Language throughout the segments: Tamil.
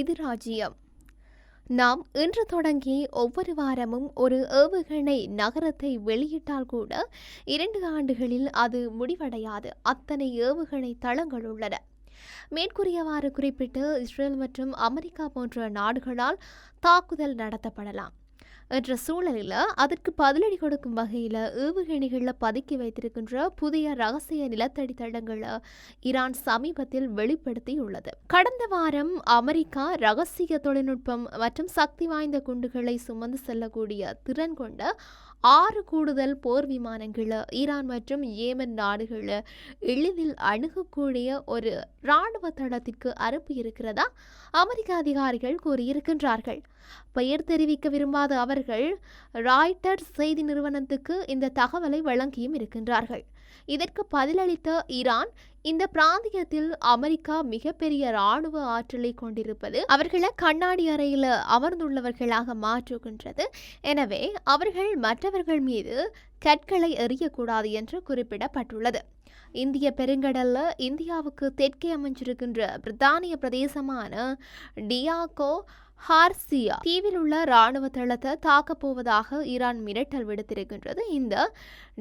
இது ராஜ்யம். நாம் இன்று தொடங்கி ஒவ்வொரு வாரமும் ஒரு ஏவுகணை நகரத்தை வெளியிட்டால் கூட இரண்டு ஆண்டுகளில் அது முடிவடையாது. அத்தனை ஏவுகணை தளங்கள் உள்ளன. மேற்கூறியவாறு குறிப்பிட்டு இஸ்ரேல் மற்றும் அமெரிக்கா போன்ற நாடுகளால் தாக்குதல் நடத்தப்படலாம். என்ற சூழலில் அதற்கு பதிலடி கொடுக்கும் வகையில் ஏவுகணைகளில் பதுக்கி வைத்திருக்கின்ற புதிய ரகசிய நிலத்தடி தளங்களை ஈரான் சமீபத்தில் வெளிப்படுத்தியுள்ளது. கடந்த வாரம் அமெரிக்கா ரகசிய தொழில்நுட்பம் மற்றும் சக்தி வாய்ந்த குண்டுகளை சுமந்து செல்லக்கூடிய திறன் கொண்ட ஆறு கூடுதல் போர் விமானங்களை ஈரான் மற்றும் ஏமன் நாடுகளை எளிதில் அணுகக்கூடிய ஒரு இராணுவ தளத்திற்கு அனுப்பியிருக்கிறதா அமெரிக்க அதிகாரிகள் கூறியிருக்கின்றார்கள். பெயர் தெரிவிக்க விரும்பாத அவர்கள் ராய்டர் செய்தி நிறுவனத்துக்கு இந்த தகவலை வழங்கியும் இருக்கின்றார்கள். இதற்கு பதிலளித்த ஈரான் இந்த பிராந்தியத்தில் அமெரிக்கா மிகப்பெரிய ராணுவ ஆற்றலை கொண்டிருப்பது அவர்களை கண்ணாடி அறையில் அமர்ந்துள்ளவர்களாக மாற்றுகின்றது. எனவே அவர்கள் மற்றவர்கள் மீது கற்களை எறியக்கூடாது என்று குறிப்பிடப்பட்டுள்ளது. இந்திய பெருங்கடல்ல இந்தியாவுக்கு தெற்கே அமைஞ்சிருக்கின்ற பிரித்தானிய பிரதேசமான டியாகோ ஹார்சியா தீவில் உள்ள இராணுவ தளத்தை தாக்கப் போவதாக ஈரான் மிரட்டல் விடுத்திருக்கின்றது. இந்த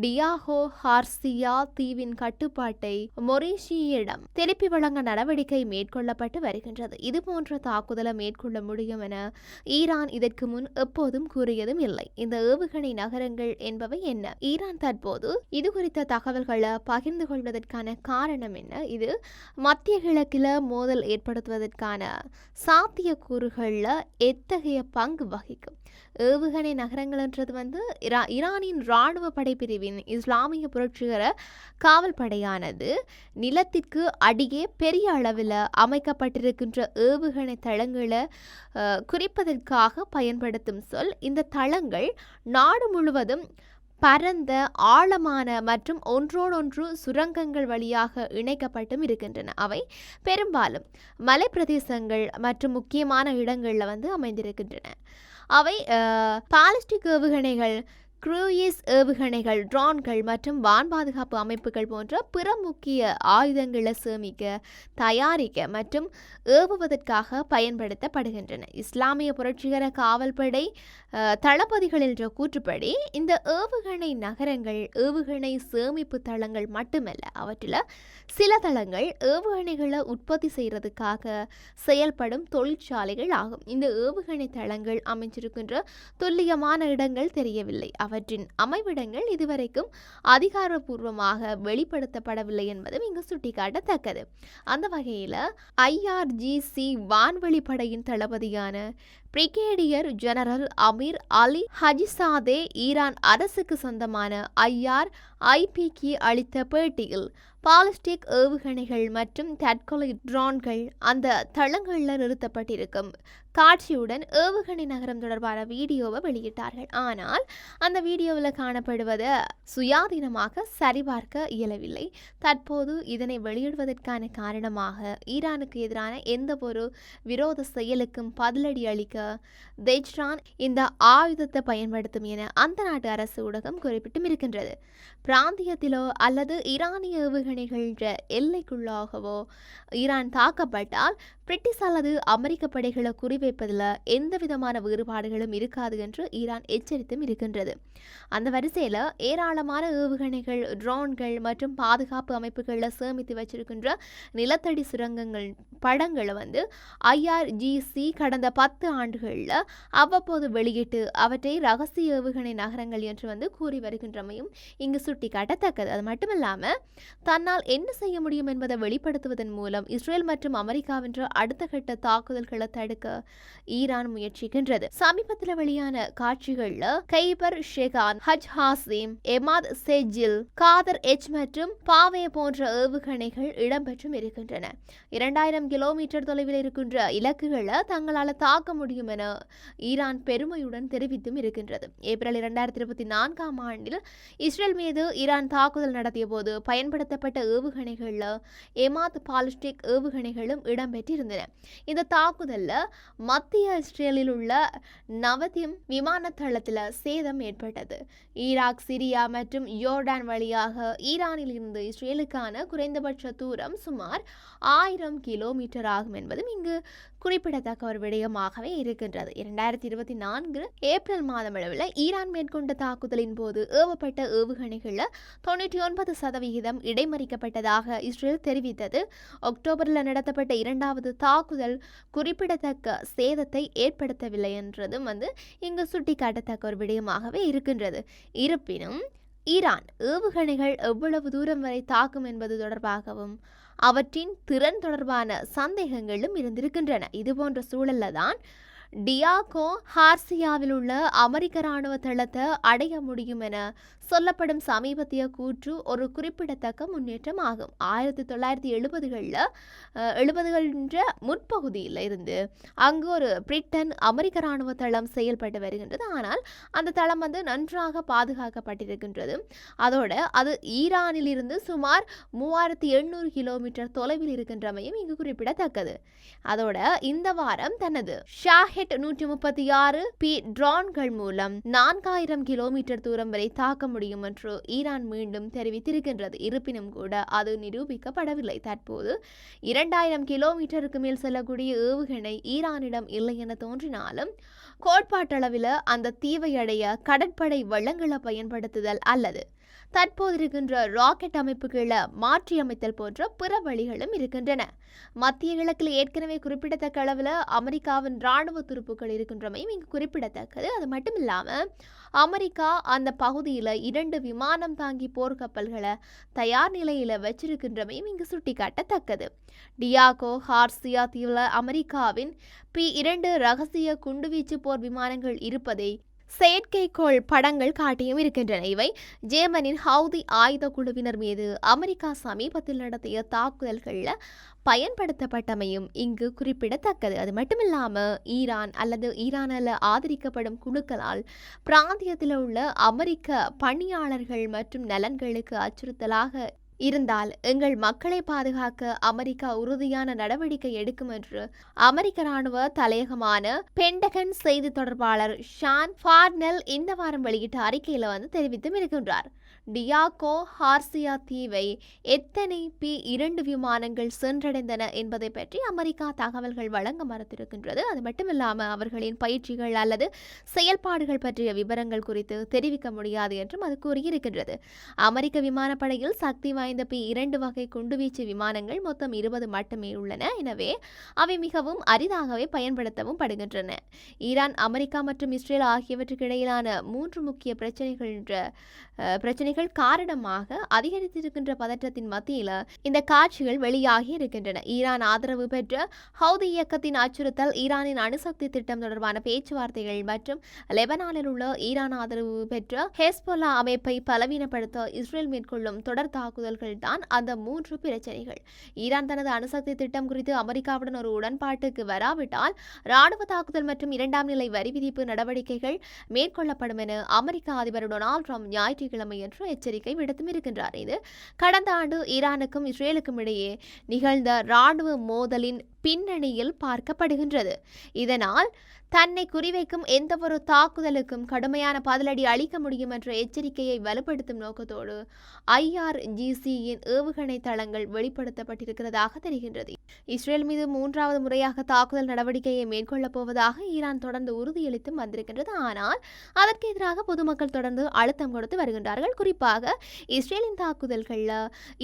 டியாகோ ஹார்சியா தீவின் கட்டுப்பாட்டை மொரீஷியிடம் திருப்பி வழங்க நடவடிக்கை மேற்கொள்ளப்பட்டு வருகின்றது. இதுபோன்ற தாக்குதலை மேற்கொள்ள முடியும் என ஈரான் இதற்கு முன் எப்போதும் கூறியதும் இல்லை. இந்த ஏவுகணை நகரங்கள் என்பவை என்ன? ஈரான் தற்போது இது குறித்த தகவல்களை பகிர்ந்து கொள்வதற்கான காரணம் என்ன? இது மத்திய கிழக்கில் மோதல் ஏற்படுத்துவதற்கான சாத்தியக்கூறுகளில் எத்தகைய பங்கு வகிக்கும்? ஏவுகணை நகரங்கள்ன்றது வந்து இரா ஈரானின் இராணுவ படைப்பிரிவின் இஸ்லாமிய புரட்சிகர காவல் படையானது நிலத்திற்கு அடியே பெரிய அளவில் அமைக்கப்பட்டிருக்கின்ற ஏவுகணை தளங்களை குறிப்பதற்காக பயன்படுத்தும் சொல். இந்த தளங்கள் நாடு முழுவதும் பரந்த ஆழமான மற்றும் ஒன்றோடொன்று சுரங்கங்கள் வழியாக இணைக்கப்பட்டும் இருக்கின்றன. அவை பெரும்பாலும் மலைப்பிரதேசங்கள் மற்றும் முக்கியமான இடங்களில் வந்து அமைந்திருக்கின்றன. அவை பாலிஸ்டிக் ஏவுகணைகள் க்ரூயிஸ் ஏவுகணைகள் ட்ரோன்கள் மற்றும் வான் பாதுகாப்பு அமைப்புகள் போன்ற பிற முக்கிய ஆயுதங்களை சேமிக்க தயாரிக்க மற்றும் ஏவுவதற்காக பயன்படுத்தப்படுகின்றன. இஸ்லாமிய புரட்சிகர காவல்படை தளபதிகள் என்ற கூற்றுப்படி இந்த ஏவுகணை நகரங்கள் ஏவுகணை சேமிப்பு தளங்கள் மட்டுமல்ல அவற்றில் சில தளங்கள் ஏவுகணைகளை உற்பத்தி செய்கிறதுக்காக செயல்படும் தொழிற்சாலைகள் ஆகும். இந்த ஏவுகணை தளங்கள் அமைஞ்சிருக்கின்ற துல்லியமான இடங்கள் தெரியவில்லை. அவற்றின் அமைவிடங்கள் இதுவரைக்கும் அதிகாரப்பூர்வமாக வெளிப்படுத்தப்படவில்லை என்பதும் இங்கு சுட்டிக்காட்டத்தக்கது. அந்த வகையில் ஐஆர்ஜிசி வான்வெளி படையின் தளபதியான brigadier general Amir Ali Hajizadeh Iran அரசுக்கு சொந்தமான ஐஆர் ஐபிக்கு அளித்த பேட்டியில் பாலிஸ்டிக் ஏவுகணைகள் மற்றும் தற்கொலை ட்ரோன்கள் அந்த தளங்களில் நிறுத்தப்பட்டிருக்கும். காட்சியுடன் ஏவுகணை நகரம் தொடர்பான வீடியோவை வெளியிட்டார்கள். ஆனால் அந்த வீடியோவில் காணப்படுவதை சுயாதீனமாக சரிபார்க்க இயலவில்லை. தற்போது இதனை வெளியிடுவதற்கான காரணமாக ஈரானுக்கு எதிரான எந்த ஒரு விரோத செயலுக்கும் பதிலடி அளிக்க தெஜ்ரான் இந்த ஆயுதத்தை பயன்படுத்தும் என அந்த நாட்டு அரசு ஊடகம் குறிப்பிட்டும் இருக்கின்றது. பிராந்தியத்திலோ அல்லது ஈரானிய ஏவுகணைகள் எல்லைக்குள்ளாகவோ ஈரான் தாக்கப்பட்டால் பிரிட்டிஷ் அல்லது அமெரிக்க படைகளை குறிவைப்பதில் எந்த விதமான வேறுபாடுகளும் இருக்காது என்று ஈரான் எச்சரித்தும் இருக்கின்றது. அந்த வரிசையில் ஏராளமான ஏவுகணைகள் ட்ரோன்கள் மற்றும் பாதுகாப்பு அமைப்புகளில் சேமித்து வச்சிருக்கின்ற நிலத்தடி சுரங்கங்கள் படங்களை வந்து ஐஆர்ஜிசி கடந்த பத்து ஆண்டுகளில் அவ்வப்போது வெளியிட்டு அவற்றை ரகசிய ஏவுகணை நகரங்கள் என்று வந்து கூறி வருகின்றமையும் இங்கு சுட்டிக்காட்டத்தக்கது. அது மட்டுமல்லாமல் தன்னால் என்ன செய்ய முடியும் என்பதை வெளிப்படுத்துவதன் மூலம் இஸ்ரேல் மற்றும் அமெரிக்காவின்ற அடுத்த கட்ட தாக்குதல்களை தடுக்க ஈரான் முயற்சிக்கின்றது. சமீபத்தில் வெளியான காட்சிகள்ல Kheibar Shekan Haj Qasem Emad Sejjil Qadr H மற்றும் பாவே போன்ற ஏவுகணைகள் இடம்பெற்றும் இருக்கின்றன. இரண்டாயிரம் கிலோமீட்டர் தொலைவில் இருக்கின்ற இலக்குகளை தங்களால் தாக்க முடியும் என ஈரான் பெருமையுடன் தெரிவித்தும் இருக்கின்றது. ஏப்ரல் இரண்டாயிரத்தி இருபத்தி நான்காம் ஆண்டில் இஸ்ரேல் மீது ஈரான் தாக்குதல் நடத்திய போது பயன்படுத்தப்பட்ட ஏவுகணைகளில் எமாத் பாலிஸ்டிக் ஏவுகணைகளும் இடம்பெற்றிருந்தன இந்த தாக்குதலில் மத்திய இஸ்ரேலில் உள்ள நவதிம் விமான தளத்தில் சேதம் ஏற்பட்டது. ஈராக் சிரியா மற்றும் யோர்டான் வழியாக ஈரானில் இருந்து இஸ்ரேலுக்கான குறைந்தபட்ச தூரம் சுமார் ஆயிரம் கிலோமீட்டர் ஆகும் என்பதும் இங்கு குறிப்பிடத்தக்க ஒரு விடயமாகவே இருக்கின்றது. இரண்டாயிரத்தி இருபத்தி நான்கு ஏப்ரல் மாதம் அளவில் ஈரான் மேற்கொண்ட தாக்குதலின் போது ஏவப்பட்ட ஏவுகணைகளில் தொண்ணூற்றி ஒன்பது சதவிகிதம் இடைமறிக்கப்பட்டதாக இஸ்ரேல் தெரிவித்தது. அக்டோபரில் நடத்தப்பட்ட இரண்டாவது தாக்குதல் குறிப்பிடத்தக்க சேதத்தை ஏற்படுத்தவில்லை என்றதும் வந்து இங்கு சுட்டிக்காட்டத்தக்க ஒரு விடயமாகவே இருக்கின்றது. இருப்பினும் ஈரான் ஏவுகணைகள் எவ்வளவு தூரம் வரை தாக்கும் என்பது தொடர்பாகவும் அவற்றின் திறன் தொடர்பான சந்தேகங்களும் இருந்திருக்கின்றன. இதுபோன்ற சூழல்ல தான் டியாகோ ஹார்சியாவில் உள்ள அமெரிக்க இராணுவ தளத்தை அடைய முடியும் என சொல்லப்படும் சமீபத்திய கூற்று ஒரு குறிப்பிடத்தக்க முன்னேற்றம் ஆகும். ஆயிரத்தி தொள்ளாயிரத்தி எழுபதுகளில் எழுபதுகளின்ற முற்பகுதியில் இருந்து அங்கு ஒரு பிரிட்டன் அமெரிக்க இராணுவ தளம் செயல்பட்டு வருகின்றது. ஆனால் அந்த தளம் வந்து நன்றாக பாதுகாக்கப்பட்டிருக்கின்றது. அதோட அது ஈரானில் இருந்து சுமார் மூவாயிரத்தி எண்ணூறு கிலோமீட்டர் தொலைவில் இருக்கின்றமையும் இங்கு குறிப்பிடத்தக்கது. அதோட இந்த வாரம் தனது ஷாஹெட் நூற்றி முப்பத்தி ஆறு பி ட்ரோன்கள் மூலம் நான்காயிரம் கிலோமீட்டர் தூரம் வரை தாக்க முடியும் என்று ஈரான் மீண்டும் தெரிவித்திருக்கின்றது. இருப்பினும் கூட அது நிரூபிக்கப்படவில்லை. தற்போது இரண்டாயிரம் கிலோமீட்டருக்கு மேல் செல்லக்கூடிய ஏவுகணை ஈரானிடம் இல்லை என தோன்றினாலும் கோட்பாட்டளவில் அந்த தீவை அடைய கடற்படை வள்ளங்களை பயன்படுத்துதல் அல்லது தற்போது இருக்கின்ற ராக்கெட் அமைப்புகளை மாற்றியமைத்தல் போன்ற பிற வழிகளும் இருக்கின்றன. மத்திய கிழக்கில் ஏற்கனவே குறிப்பிடத்தக்க அளவில் அமெரிக்காவின் இராணுவ துருப்புக்கள் இருக்கின்றமையும் இங்கு குறிப்பிடத்தக்கது. அது மட்டும் இல்லாமல் அமெரிக்கா அந்த பகுதியில் இரண்டு விமானம் தாங்கி போர்க்கப்பல்களை தயார் நிலையில் வச்சிருக்கின்றமையும் இங்கு சுட்டிக்காட்டத்தக்கது. டியாகோ ஹார்சியா தீவில் அமெரிக்காவின் பி இரண்டு ரகசிய குண்டுவீச்சு போர் விமானங்கள் இருப்பதை செயற்கைக்கோள் படங்கள் காட்டியும் இருக்கின்றன. இவை ஜேமனின் ஹவுதி ஆயுத குழுவினர் மீது அமெரிக்கா சமீபத்தில் நடத்திய தாக்குதல்களில் பயன்படுத்தப்பட்டமையும் இங்கு குறிப்பிடத்தக்கது. அது மட்டுமில்லாமல் ஈரான் அல்லது ஈரானில் ஆதரிக்கப்படும் குழுக்களால் பிராந்தியத்தில் உள்ள அமெரிக்க பணியாளர்கள் மற்றும் நலன்களுக்கு அச்சுறுத்தலாக இருந்தால் எங்கள் மக்களை பாதுகாக்க அமெரிக்கா உறுதியான நடவடிக்கை எடுக்கும் என்று அமெரிக்க ராணுவ தலையகமான பென்டகன் செய்தி தொடர்பாளர் ஷான் ஃபார்னெல் இந்த வாரம் வெளியிட்ட அறிக்கையில் வந்து தெரிவித்தும் இருக்கின்றார். டியாகோ ஹார்சியா தீவை எத்தனை பி இரண்டு விமானங்கள் சென்றடைந்தன என்பதை பற்றி அமெரிக்கா தகவல்கள் வழங்க மறுத்திருக்கின்றது. அது மட்டுமில்லாமல் அவர்களின் பயிற்சிகள் அல்லது செயல்பாடுகள் பற்றிய விவரங்கள் குறித்து தெரிவிக்க முடியாது என்றும் அது கூறியிருக்கின்றது. அமெரிக்க விமானப்படையில் சக்தி வாய்ந்த பி இரண்டு வகை குண்டுவீச்சு விமானங்கள் மொத்தம் இருபது மட்டுமே உள்ளன. எனவே அவை மிகவும் அரிதாகவே பயன்படுத்தவும் படுகின்றன. ஈரான் அமெரிக்கா மற்றும் இஸ்ரேல் ஆகியவற்றுக்கு இடையிலான மூன்று முக்கிய பிரச்சனைகள் என்ற பிரச்சனை பிரச்சனைகள் காரணமாக அதிகரித்திருக்கின்ற பதற்றத்தின் மத்தியில் இந்த காட்சிகள் வெளியாகி இருக்கின்றன. ஈரான் ஆதரவு பெற்ற ஹவுதி இயக்கத்தின் அச்சுறுத்தல் ஈரானின் அணுசக்தி திட்டம் தொடர்பான பேச்சுவார்த்தைகள் மற்றும் லெபனானில் உள்ள ஈரான் ஆதரவு பெற்ற ஹெஸ்போலா அமைப்பை பலவீனப்படுத்த இஸ்ரேல் மேற்கொள்ளும் தொடர் தாக்குதல்கள் தான் அந்த மூன்று பிரச்சனைகள். ஈரான் தனது அணுசக்தி திட்டம் குறித்து அமெரிக்காவுடன் ஒரு உடன்பாட்டுக்கு வராவிட்டால் ராணுவ தாக்குதல் மற்றும் இரண்டாம் நிலை வரி விதிப்பு நடவடிக்கைகள் மேற்கொள்ளப்படும் என அமெரிக்க அதிபர் டொனால்ட் ட்ரம்ப் ஞாயிற்றுக்கிழமையன்று எச்சரிக்கை விடுத்தும் இருக்கின்றார். இது கடந்த ஆண்டு ஈரானுக்கும் இஸ்ரேலுக்கும் இடையே நிகழ்ந்த ராணுவ மோதலின் பின்னணியில் பார்க்கப்படுகின்றது. இதனால் தன்னை குறிவைக்கும் எந்தவொரு தாக்குதலுக்கும் கடுமையான பதிலடி அளிக்க முடியும் என்ற எச்சரிக்கையை வலுப்படுத்தும் நோக்கத்தோடு ஐஆர்ஜிசியின் ஏவுகணை தளங்கள் வெளிப்படுத்தப்பட்டிருக்கிறதாக தெரிகின்றது. இஸ்ரேல் மீது மூன்றாவது முறையாக தாக்குதல் நடவடிக்கையை மேற்கொள்ளப் போவதாக ஈரான் தொடர்ந்து உறுதியளித்தும் வந்திருக்கின்றது. ஆனால் அதற்கு எதிராக பொதுமக்கள் தொடர்ந்து அழுத்தம் கொடுத்து வருகின்றார்கள். குறிப்பாக இஸ்ரேலின் தாக்குதல்களில்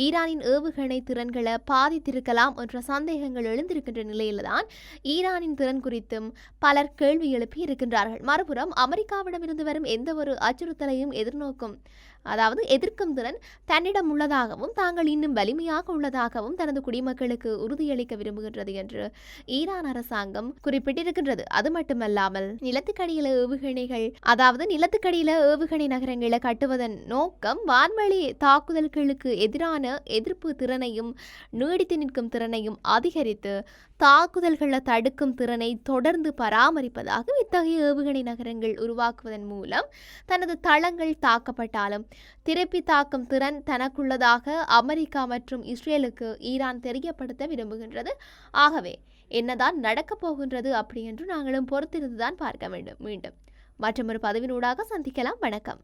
ஈரானின் ஏவுகணை திறன்களை பாதித்திருக்கலாம் என்ற சந்தேகங்கள் எழுந்திருக்கின்ற நிலையில்தான் ஈரானின் திறன் குறித்தும் பலர் கேள்வி எழுப்பி இருக்கின்றார்கள். மறுபுறம் அமெரிக்காவிடமிருந்து வரும் எந்த ஒரு அச்சுறுத்தலையும் எதிர்நோக்கும் அதாவது எதிர்க்கும் திறன் தன்னிடம் உள்ளதாகவும் தாங்கள் இன்னும் வலிமையாக உள்ளதாகவும் தனது குடிமக்களுக்கு உறுதியளிக்க விரும்புகின்றது என்று ஈரான் அரசாங்கம் குறிப்பிட்டிருக்கின்றது. அது மட்டுமல்லாமல் நிலத்துக்கடியில ஏவுகணைகள் அதாவது நிலத்துக்கடியில ஏவுகணை நகரங்களை கட்டுவதன் நோக்கம் வான்வழி தாக்குதல்களுக்கு எதிரான எதிர்ப்பு திறனையும் நீடித்து நிற்கும் திறனையும் அதிகரித்து தாக்குதல்களை தடுக்கும் திறனை தொடர்ந்து பராமரிப்பதாக இத்தகைய ஏவுகணை நகரங்கள் உருவாக்குவதன் மூலம் தனது தளங்கள் தாக்கப்பட்டாலும் திருப்பி தாக்கும் திறன் தனக்குள்ளதாக அமெரிக்கா மற்றும் இஸ்ரேலுக்கு ஈரான் தெரியப்படுத்த விரும்புகின்றது. ஆகவே என்னதான் நடக்கப் போகின்றது அப்படி என்று நாங்களும் பொறுத்திருந்துதான் பார்க்க வேண்டும். மீண்டும் மற்றொரு பதிவினூடாக சந்திக்கலாம். வணக்கம்.